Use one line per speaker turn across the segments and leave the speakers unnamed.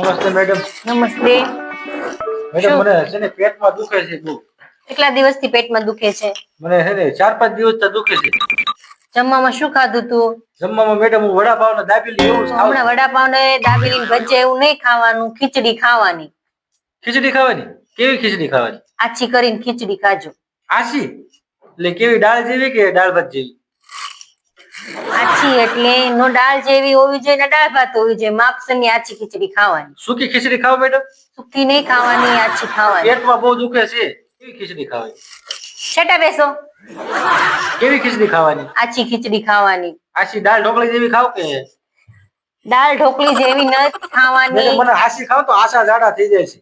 નમસ્તે મેડમ.
નમસ્તે.
મેડમ મને છે ને પેટમાં દુખે છે બહુ.
કેટલા દિવસથી પેટમાં દુખે છે?
મને છે ને ચાર પાંચ દિવસ તો દુખે છે.
જમવામાં શું ખાધું તું?
જમવામાં મેડમ હું વડાપાવ ને દાબેલી એવું
હમણાં વડાપાવ ને દાબેલી ભજીયા એવું નહીં ખાવાનું ખીચડી ખાવાની.
ખીચડી ખાવાની? કેવી ખીચડી ખાવાની?
આછી કરીને ખીચડી ખાજો.
આછી? એટલે કેવી દાળ જેવી કે દાળ ભાત જેવી?
આછી એટલે નો દાળ જેવી હોવી જોઈએ ને દાળ ભાત હોવી જોઈએ. માપસરની આછી ખીચડી ખાવાની.
સૂકી ખીચડી ખાવ મેડમ?
સુકી નહીં ખાવાની આછી ખાવાની.
પેટમાં બહુ દુખે છે. કેવી ખીચડી ખાવાની
છેટા બેસો.
કેવી ખીચડી ખાવાની?
આછી ખીચડી ખાવાની.
આછી દાળ ઢોકળી જેવી ખાવ કે?
દાળ ઢોકળી જેવી નથી ખાવાની.
મને આસી ખાવ તો આશા જાડા થઈ જાય છે.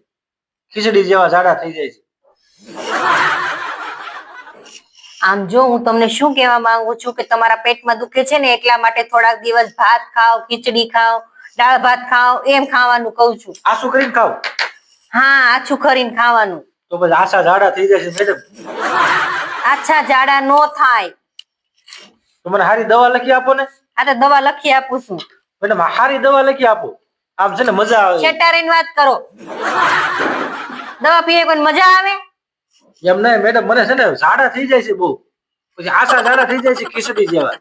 ખીચડી જેવા જાડા થઈ જાય છે.
આમ જો હું તમને શું કહેવા માંગુ છું કે તમારા પેટમાં દુખે છે ને એટલા માટે થોડાક દિવસ ભાત ખાઓ ખીચડી ખાઓ દાળ ભાત ખાઓ એમ ખાવાનું કહું છું.
આસુ કરીને ખાવ
હા આછું કરીને ખાવાનું.
તો બસ આછા જાડા થઈ જશે મેડમ
આછા જાડા નો થાય.
તો મને સારી દવા લખી આપો ને.
આ તો દવા લખી આપું છું.
મેડમ સારી દવા લખી આપો. આમ છે ને મજા આવે.
છેટારીને વાત કરો. દવા પીએ કોઈ મજા આવે?
એમ નહીં મેડમ મને છે ને ઝાડા થઈ જાય છે બહુ. પછી આશા ઝાડા થઈ જાય છે ખીચડી જેવા.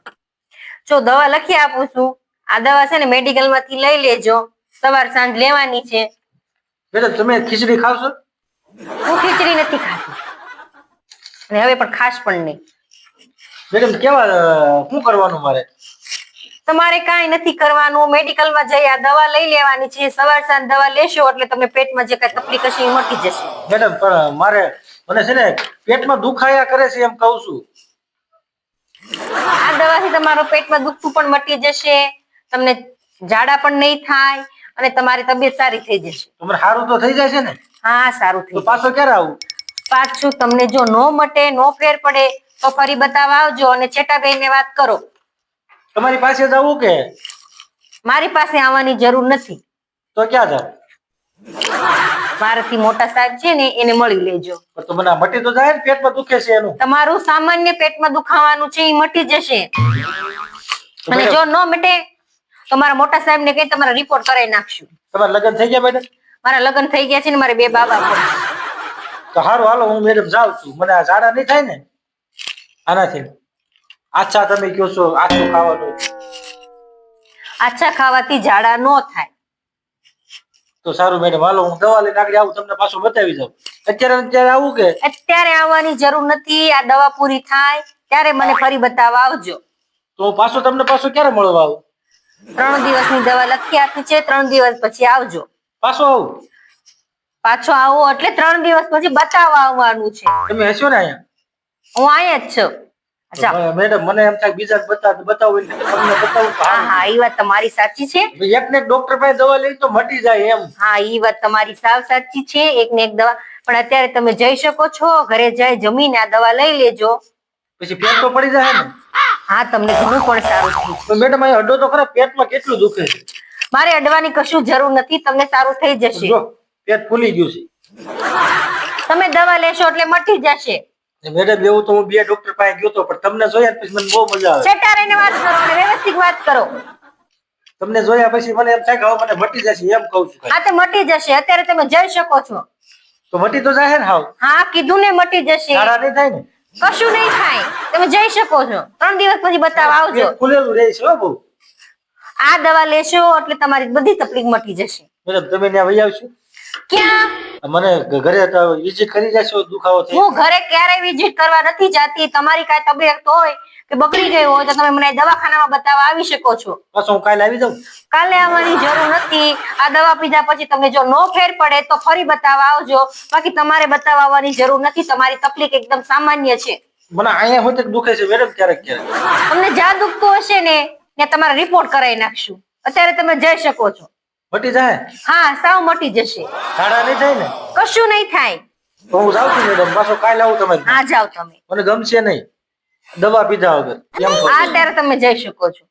જો દવા લખી આપું છું. આ દવા છે ને મેડિકલમાંથી લઈ લેજો. સવાર સાંજ લેવાની છે.
મેડમ તમે ખીચડી ખાવશો?
હું ખીચડી નથી ખાતી. અને હવે પણ ખાસ પણ નહીં.
મેડમ કેવા શું કરવાનું મારે?
તમારે કાંઈ નથી કરવાનું. મેડિકલમાં જઈ આ દવા લઈ લેવાની છે. સવાર સાંજ દવા લેશો એટલે તમને પેટમાં જે કાંઈ તકલીફ હશે એ મટી જશે.
મેડમ પણ મારે મને છે ને પેટમાં દુખાયા કરે છે એમ કહું છું.
આ દવાથી તમારો પેટમાં દુખતું પણ મટી જશે તમને ઝાડા પણ નહીં થાય અને તમારી તબિયત સારી થઈ જશે.
તમારે સારું તો થઈ જાય છે ને?
હા સારું થઈ
પાછો ક્યારે આવું?
પાછું તમને જો નો મટે નો ફેર પડે તો ફરી બતાવવા આવજો અને છેટાભાઈને વાત કરો.
તમારી પાસે જવું કે?
મારી પાસે આવવાની જરૂર નથી.
તો ક્યાં જાવ?
મારાથી મોટા સાહેબ છે ને એને મળી લેજો.
તો મને મટી તો જાય ને પેટમાં દુખે છે એનું.
તમારું સામાન્ય પેટમાં દુખાવાનું છે એ મટી જશે. અને જો ન મટે તો મારા મોટા સાહેબ ને કઈ તમારા રિપોર્ટ કરાવી નાખશું.
તમારા લગ્ન થઈ ગયા મેડમ?
મારા લગ્ન થઈ ગયા છે ને મારે બે બાબા
તો સારું હાલો હું મેડમ જાઉં છું. મને આ ઝાડા નહીં થાય ને? આનાથી. આછા તમે કહો છો આછું ખાવાનું.
આછા ખાવાથી ઝાડા નો થાય.
તો સારું મેડમ હાલો હું દવા લઈને આગળ આવું તમને પાછું બતાવી જાઉં અત્યારે અત્યારે આવું કે?
અત્યારે આવવાની જરૂર નથી આ દવા પૂરી થાય ત્યારે મને ફરી બતાવવા આવજો.
તો પાછું તમને પાછું ક્યારે મળવા આવું?
ત્રણ દિવસની દવા લખી આપી છે ત્રણ દિવસ પછી આવજો.
પાછો આવું?
પાછો આવો એટલે ત્રણ દિવસ પછી બતાવવા આવવાનું છે.
તમે હશો ને અહીંયા?
હું અહીંયા જ છું.
મેડમ મને એમ થાય બીજા બતાવ બતાવું તમને બતાવું
હા હા એ વાત તમારી સાચી છે.
એક ને ડોક્ટર પાસે દવા લઈ તો મટી જાય એમ.
હા એ વાત તમારી સાવ સાચી છે. એક ને એક દવા પણ અત્યારે તમે જઈ શકો છો ઘરે જઈ જમીને આ દવા લઈ લેજો.
પછી પેટ તો પડી જાય ને?
હા તમને ઘણું પણ સારું
મેડમ અહીં અડો તો ખરા પેટમાં કેટલું દુખે છે?
મારે અડવાની કશું જરૂર નથી તમને સારું થઈ જશે.
પેટ ફૂલી ગયું છે.
તમે દવા લેશો એટલે મટી જશે.
મેડમ એવું તો હું બે ડોક્ટર પાસે ગયો તો પણ તમને જોયા પછી મને બહુ મજા આવે.
ચટારીને વાત કરો અને વ્યવસ્થિત વાત કરો.
તમને જોયા પછી મને એમ થાય કે હવે મને મટી જશે એમ કહું છું
આ તો મટી જશે. અત્યારે તમે જઈ શકો છો.
તો મટી તો જાય ને હાવ.
હા કીધું ને મટી જશે.
સારા નહીં થાય ને?
કશું નહીં થાય. તમે જઈ શકો છો. ત્રણ દિવસ પછી બતાવવા આવજો.
ખુલેલું ફૂલેલું રહે છે હો બહુ.
આ દવા લેશો એટલે તમારી બધી તકલીફ મટી જશે.
મેડમ તમે ત્યાં વહી આવશો?
ક્યાં?
મને ઘરે વિઝિટ કરી જશો દુખાવો થઈ
હું ઘરે ક્યારેય વિઝિટ કરવા નથી જાતી. તમારી કાંઈ તબિયત હોય કે બગડી ગઈ હોય તો તમે મને દવાખાનામાં બતાવવા આવી શકો છો.
બસ હું કાલે આવી જાઉં.
કાલે આવવાની જરૂર નથી. આ દવા પીધા પછી તમને જો નો ફેર પડે તો ફરી બતાવવા આવજો. બાકી તમારે બતાવવા આવવાની જરૂર નથી. તમારી તકલીફ એકદમ સામાન્ય છે.
મને અહીંયા હોય તો દુખે છે મેડમ ક્યારેક ક્યારેક.
તમને જ્યાં દુખતું હશે ને ત્યાં તમારે રિપોર્ટ કરાવી નાખશું. અત્યારે તમે જઈ શકો છો.
મટી જાય?
હા સાવ મટી જશે.
સારા નહીં થાય ને?
કશું નહીં થાય.
તો હું જાઉં છું મેડમ. પાછો કાલે આવું તમે.
હા જાઓ તમે.
મને ગમશે નહીં. દવા પીધા વગર. એમ ત્યારે
હા તમે જઈ શકો છો.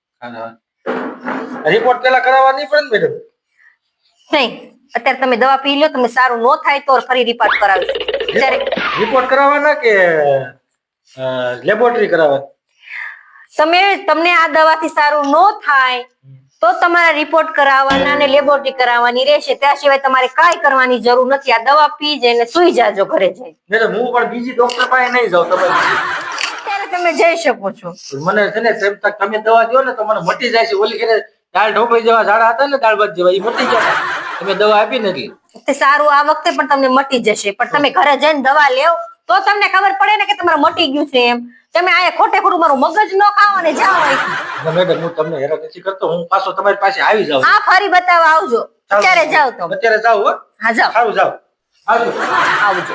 રિપોર્ટ પેલા કરાવવા નહીં પડે ને મેડમ.
નહીં. અત્યારે તમે દવા પી લો તમને સારું ન થાય તો ફરી રિપોર્ટ કરાવી અત્યારે
રિપોર્ટ કરાવવાના કે લેબોરેટરી કરાવવાની?
તમે તમને આ દવાથી સારું નો થાય. તો તમારા રિપોર્ટ કરાવવાના અને લેબોરેટરી કરાવવાની રહેશે. ત્યાં સિવાય તમારે કાંઈ કરવાની જરૂર નથી. આ દવા પી જઈને સુઈ જાજો ઘરે જઈ
મેડમ હું પણ બીજી ડોક્ટર પાસે નહીં જાઉં તમે
ત્યારે તમે જઈ શકો છો.
મને છે ને તક તમે દવા દો ને તો મને મટી જાય છે. ઓલી ખેરે દાળ ઢોપાઈ જેવા ઝાડા હતા ને દાળ ભાત જેવા એ મટી ગયા. તમે દવા આપી નથી.
તે સારું આ વખતે પણ તમને મટી જશે. પણ તમે ઘરે જઈને દવા લેવ તો તમને ખબર પડે ને કે તમારે મટી ગયું છે એમ. તમે આ ખોટે ખોટું મારું મગજ ન ખાવા અને જાઓ અહીંથી.
મેડમ હું તમને હેરાન નથી કરતો હું પાછો તમારી પાસે આવી જાઉં.
હા ફરી બતાવવા આવજો. અત્યારે જાઓ તો
અત્યારે જાઓ
હો. જાઓ.
સારું જાઉં આવજો
આવજો.